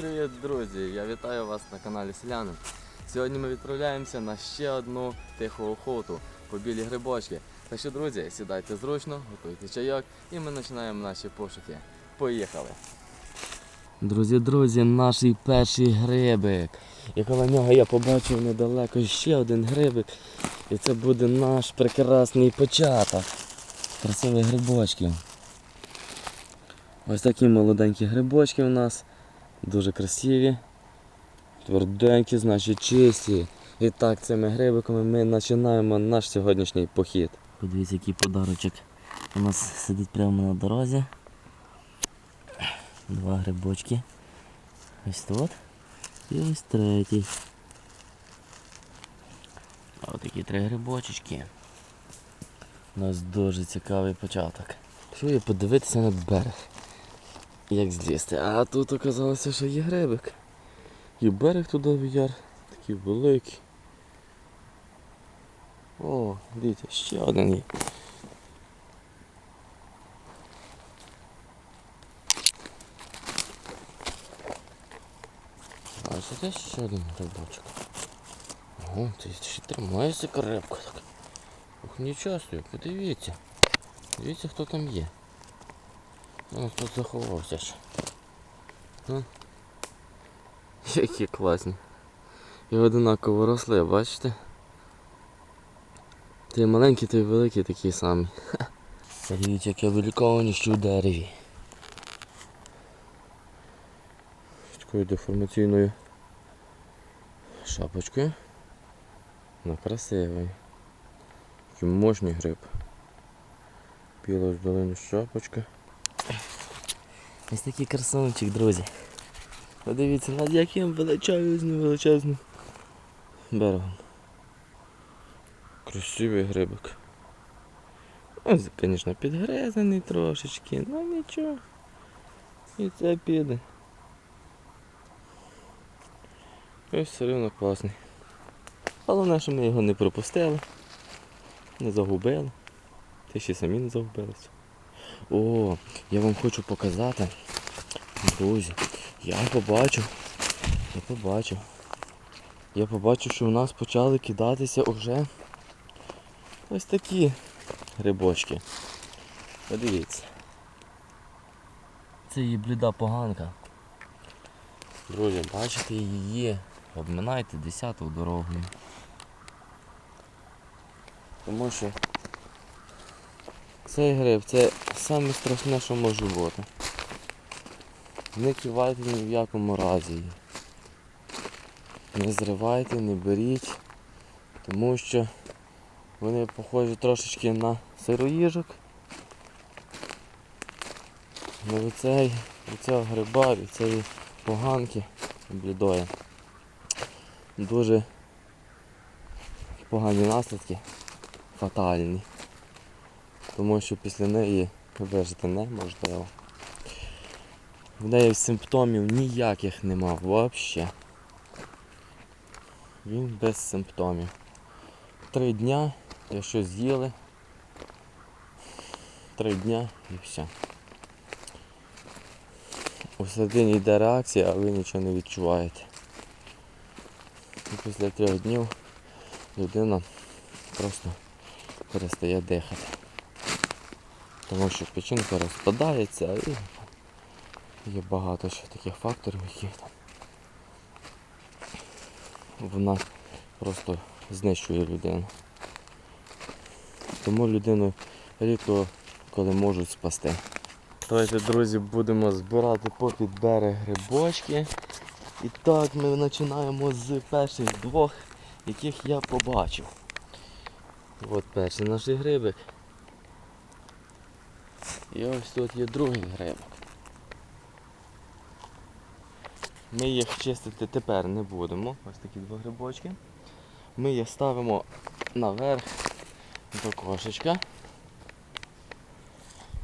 Привіт-привіт, друзі! Я вітаю вас на каналі Селянин. Сьогодні ми відправляємося на ще одну тиху охоту по білі грибочки. Так що, друзі, сідайте зручно, готуйте чайок і ми починаємо наші пошуки. Поїхали! Друзі, друзі, наш перший грибик. І коло нього я побачив недалеко ще один грибик. І це буде наш прекрасний початок. Красивих грибочків. Ось такі молоденькі грибочки у нас. Дуже красиві. Тверденькі, значить чисті. І так, цими грибиками ми починаємо наш сьогоднішній похід. Подивіться, який подарочок. У нас сидить прямо на дорозі. Два грибочки. Ось тут. І ось третій. От такі три грибочечки. У нас дуже цікавий початок. Що є подивитися на берег. Як злізти. А тут оказалося, що є грибик. І берег туди в яр, такий великий. О, дивіться, ще один є. А це ще один грибочок. Ого, ти ще тримається крепко так. Ох, нічого собі, подивіться. Дивіться, хто там є. Ось тут заховався. А? Які класні. І одинаково росли, бачите? Той маленький, той великий такий самий. Дивіться, яке вилікованіще у дереві. З такою деформаційною шапочкою. Ну, красивий. Такий мощний гриб. Біла з долини шапочка. Ось такий красунчик, друзі. Подивіться, над яким величезним величезним берегом. Красивий грибик. Ось, звісно, підгризаний трошечки, ну нічого. І це піде. Ось все одно класний. Головне, що ми його не пропустили, не загубили. Ти ще самі не загубилися. О, я вам хочу показати, друзі, я побачив, я побачив. Я побачив, що у нас почали кидатися уже ось такі грибочки. Подивіться. Це її бліда поганка. Друзі, бачите її. Обминайте 10-ту дорогою. Тому що цей гриб це саме страшне, що може бути. Не кивайте ні в якому разі. Не зривайте, не беріть, тому що вони похожі трошечки на сироїжок. Ну від цей, цього гриба, від цієї поганки блідої. Дуже погані наслідки, фатальні. Тому що після неї вижити неможливо. В неї симптомів ніяких нема взагалі. Він без симптомів. Три дня, якщо з'їли, три дня і все. У середині йде реакція, а ви нічого не відчуваєте. І після трьох днів людина просто перестає дихати. Тому що печінка розпадається і є багато ще таких факторів, які там вона просто знищує людину. Тому людину рідко коли можуть спасти. Давайте, друзі, будемо збирати попід берег грибочки. І так ми починаємо з перших двох, яких я побачив. От перший наш грибик. І ось тут є другий грибок. Ми їх чистити тепер не будемо. Ось такі два грибочки. Ми їх ставимо наверх до кошечка.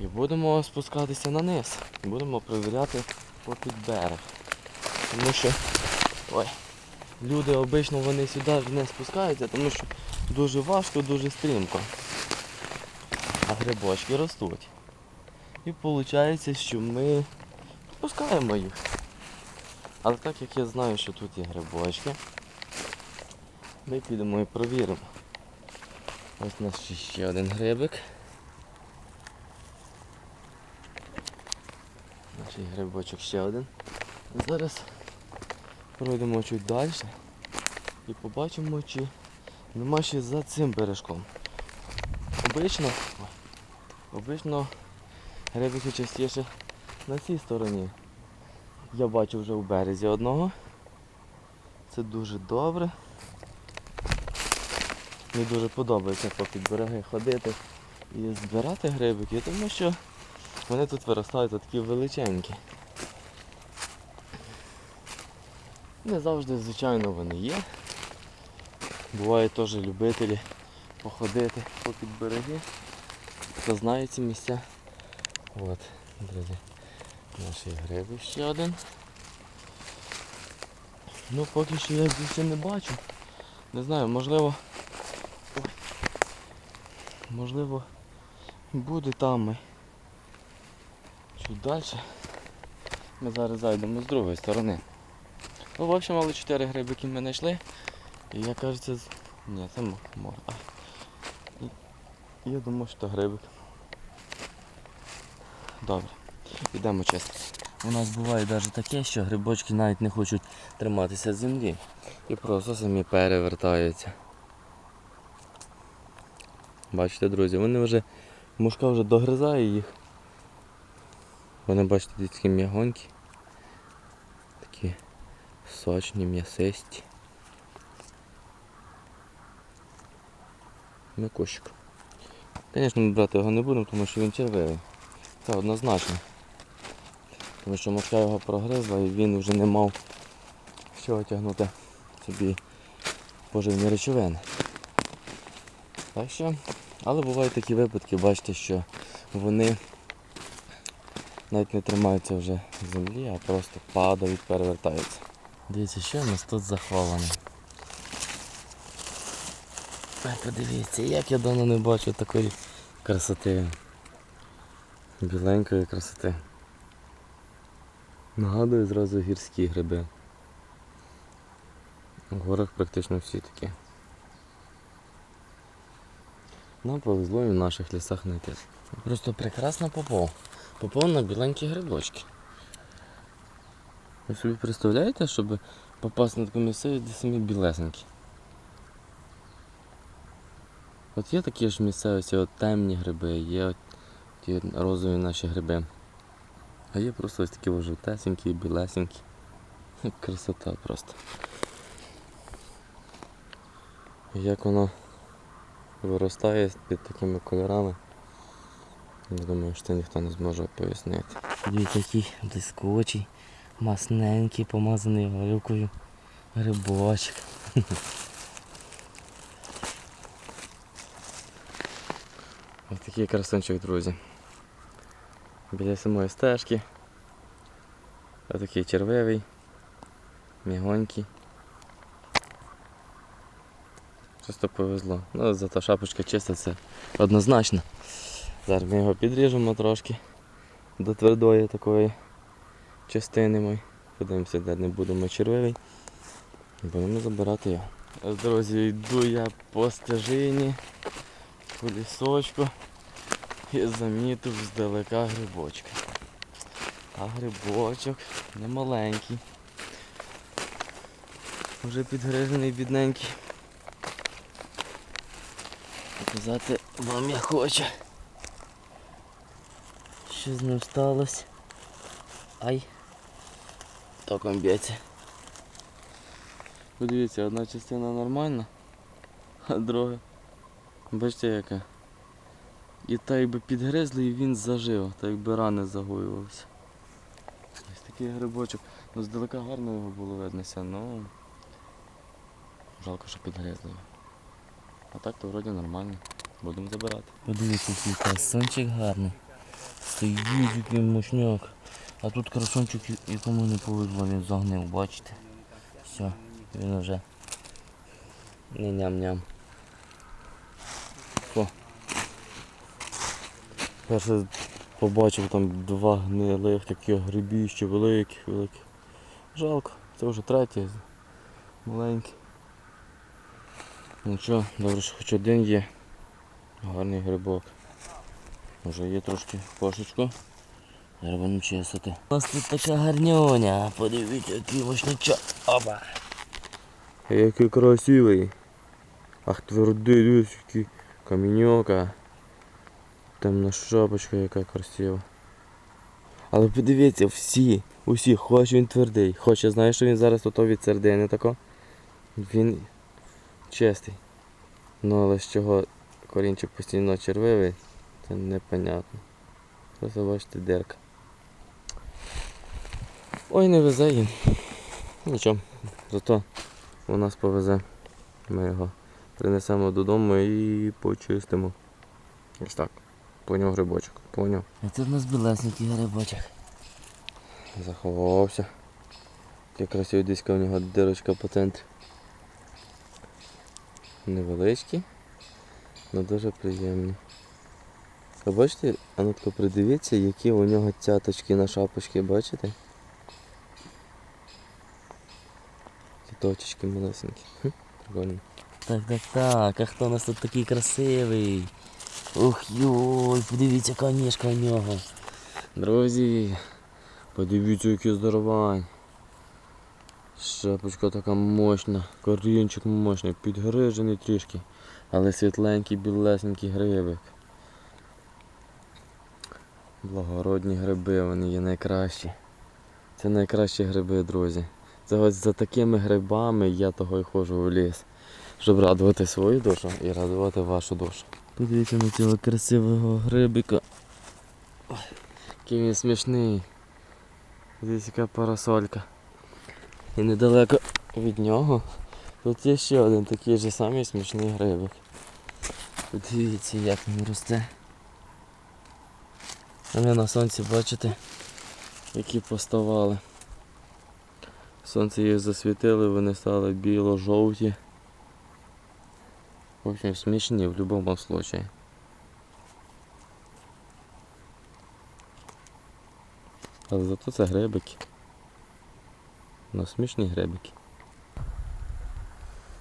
І будемо спускатися на низ. Будемо перевіряти попід берег. Тому що ой, люди обично вони сюди не спускаються, тому що дуже важко, дуже стрімко. А грибочки ростуть. І виходить, що ми спускаємо їх. Але так як я знаю, що тут є грибочки, ми підемо і провіримо. Ось у нас ще- один грибик. Наш грибочок ще один. Зараз пройдемо чуть далі і побачимо, чи нема ще за цим бережком. Обично, обично грибики частіше на цій стороні. Я бачу вже у березі одного. Це дуже добре. Мені дуже подобається попід береги ходити і збирати грибики, тому що вони тут виростають такі величенькі. Не завжди, звичайно, вони є. Бувають теж любителі походити попід береги. Хто знає ці місця. От, друзі, наші гриби ще один. Ну поки що я більше не бачу. Не знаю, можливо. Ой. Можливо буде там ми. Чуть далі. Ми зараз зайдемо з другої сторони. Ну, в общем, але 4 грибики ми знайшли. І я кажеться, ні, це мор. Я думаю, що це грибик. Добре, йдемо чистити. У нас буває навіть таке, що грибочки навіть не хочуть триматися землі і просто самі перевертаються. Бачите, друзі, вони вже, мушка вже догризає їх. Вони, бачите, такі м'ягонькі, такі сочні, м'ясисті. Микощик. Звісно, ми брати його не будемо, тому що він червивий. Це однозначно. Тому що мошка його прогризла і він вже не мав що тягнути собі поживні речовини. Так що, але бувають такі випадки, бачите, що вони навіть не тримаються вже в землі, а просто падають, перевертаються. Дивіться, що у нас тут заховане. Ай, подивіться, як я давно не бачу такої красоти. Біленької красоти. Нагадую зразу гірські гриби. В горах практично всі такі. Нам повезло і в наших лісах знайти. Просто прекрасно попав. Попав на біленькі грибочки. Ви собі представляєте, щоб попасти на таку місцевість, де самі білесенькі? От є такі ж місцевості, от темні гриби, є от ті розові наші гриби. А є просто ось такі жовтесенькі, білесенькі. Красота просто. Як воно виростає під такими кольорами. Я думаю, що це ніхто не зможе пояснити. Дивіться, який блискучий, масненький, помазаний горілкою грибочок. Ось такий красунчик, друзі. Біля самої стежки. Ось такий червивий, мігонький. Просто повезло. Ну, зато шапочка чиста, це однозначно. Зараз ми його підріжемо трошки до твердої такої частини. Ми. Подивимося, де не будемо червивий. Будемо забирати його. Друзі, йду я по стежині, по лісочку і замітив здалека грибочка. А грибочок не маленький. Вже підгрижений бідненький. Показати вам я хочу. Що з ним сталося? Ай. Током б'ється. Подивіться, одна частина нормальна, а друга. Бачите яка? І так якби підгризли і він зажив, так якби рани загоювалися. Ось такий грибочок. Ну здалека гарно його було виднося, ну жалко, що підгризли. А так то вроді нормально. Будемо забирати. Подивіться, який красончик гарний. Стоїть який мощняк. А тут красончик, якому не повезло, він загнив, бачите? Все, він вже не ням-ням. Перше побачив там два гнилих таких грибіща великих, великих. Жалко, це вже третій. Маленький. Нічого, добре, що хоч один є. Гарний грибок. Вже є трошки кошечку. Будемо чистити. У нас тут така гарнюня. Подивіться, який мощничок. Опа. Який красивий. Ах твердий, дивись, який каміньока. Темна шапочка яка красива. Але подивіться, всі, усі, хоч він твердий, хоч я знаю, що він зараз ото від середини тако. Він чистий. Ну але з чого корінчик постійно червивий, це непонятно. Просто бачите дирка. Ой, не везе їм. Нічого, зато у нас повезе. Ми його принесемо додому і почистимо. Ось так. Поняв грибочок. Поняв. А тут у нас білесенький грибочок. Заховався. Красивий диска у нього дирочка по центрі. Невеличкі, але дуже приємні. А бачите, а ну тако придивіться, які у нього цяточки на шапочці, бачите? Ті точечки малесенькі. Хм, прикольно. Так, так, так. А хто у нас тут такий красивий? Ух йой, подивіться, яка у нього. Друзі, подивіться, який здоровань. Шапочка така мощна, корінчик мощний, підгрижений трішки, але світленький, білесенький грибик. Благородні гриби, вони є найкращі. Це найкращі гриби, друзі. Це ось за такими грибами я того і ходжу у ліс, щоб радувати свою душу і радувати вашу душу. Подивіться на цього красивого грибика. Який він смішний. Дивіться, яка парасолька. І недалеко від нього тут є ще один такий же самий смішний грибик. Подивіться, як він росте. А ми на сонці бачите, які поставали. Сонце їх засвітили, вони стали біло-жовті. В общем, смішні в будь-якому випадку. Але зато це грибики. Ну, смішні грибики.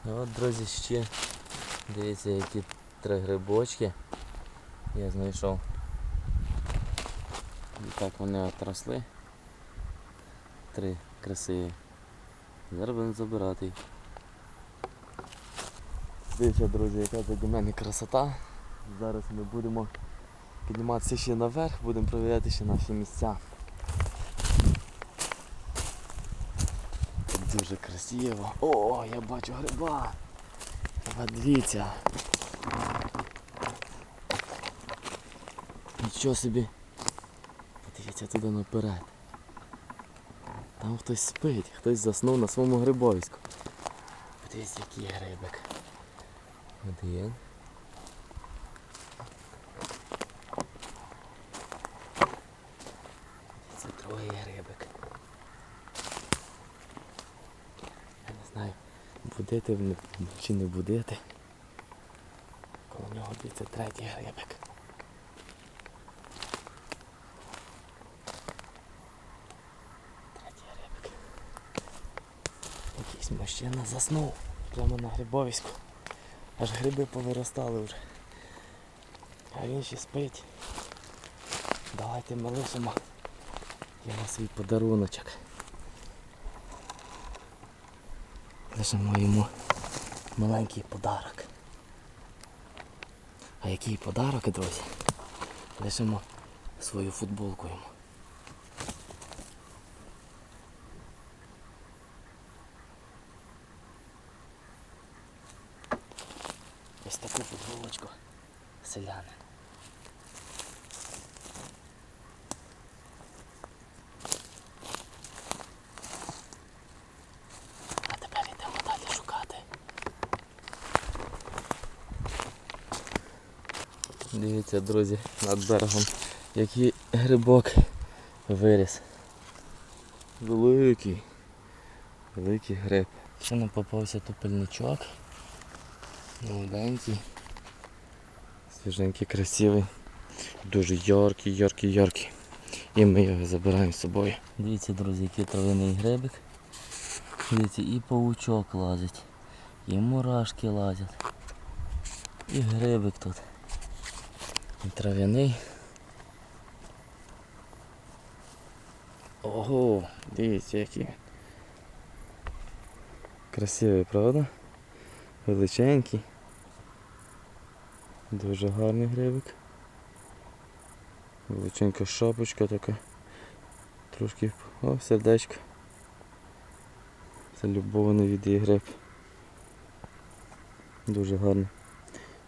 От, друзі, ще дивіться, які три грибочки я знайшов. І так вони отросли. Три красиві. Зараз будемо забирати їх. Дивіться, друзі, яка у мене красота. Зараз ми будемо підніматися ще наверх, будемо перевіряти ще наші місця. Дуже красиво. О, я бачу гриба. Подивіться. Нічого собі. Подивіться туди наперед. Там хтось спить, хтось заснув на своєму грибовську. Подивіться, який грибик. Один. Це другий грибик. Я не знаю, будити чи не будити. Коло нього дивіться третій грибик. Третій грибик. Якийсь мужчина заснув прямо на грибовиську. Аж гриби повиростали вже. А він ще спить. Давайте ми лишимо йому свій подаруночок. Лишимо йому маленький подарок. А який подарок, друзі? Лишимо свою футболку йому. Ось таку футболочку селянин. Дивіться, друзі, над берегом, який грибок виріс. Великий. Великий гриб. Ще нам попався топельничок. Молоденький. Свіженький, красивий. Дуже яркий, яркий, яркий. І ми його забираємо з собою. Дивіться, друзі, який травяний грибик. Дивіться, і паучок лазить, і мурашки лазять. І грибик тут. І трав'яний. Ого, дивіться який. Красивий, правда? Величенький. Дуже гарний грибик. Величенька шапочка така. Трошки. О, сердечко. Це любовний від її гриб. Дуже гарний.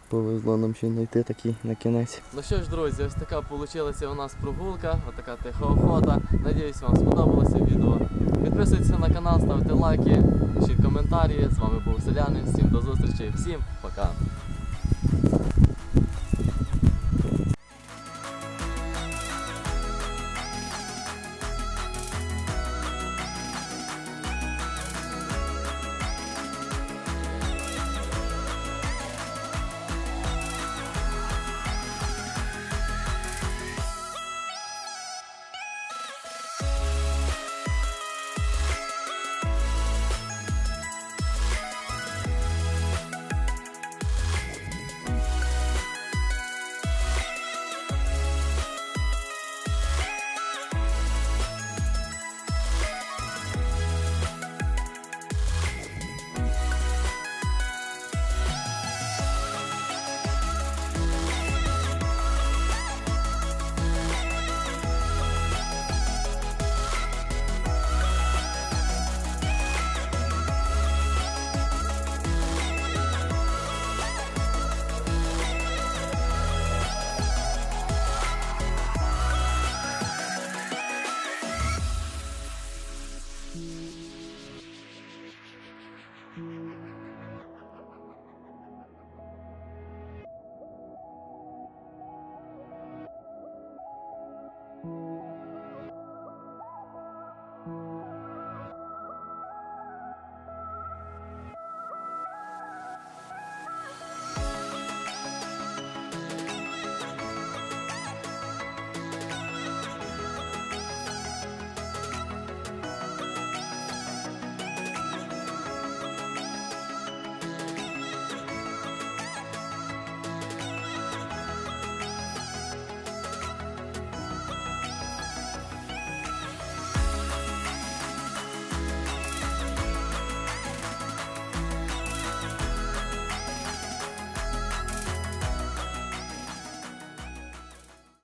Повезло нам ще знайти такий на кінець. Ну що ж, друзі, ось така вийшла у нас прогулка, отака тиха охота. Надіюсь, вам сподобалося відео. Підписуйтесь на канал, ставте лайки, пишіть коментарі. З вами був Селянин. Всім до зустрічі, всім пока.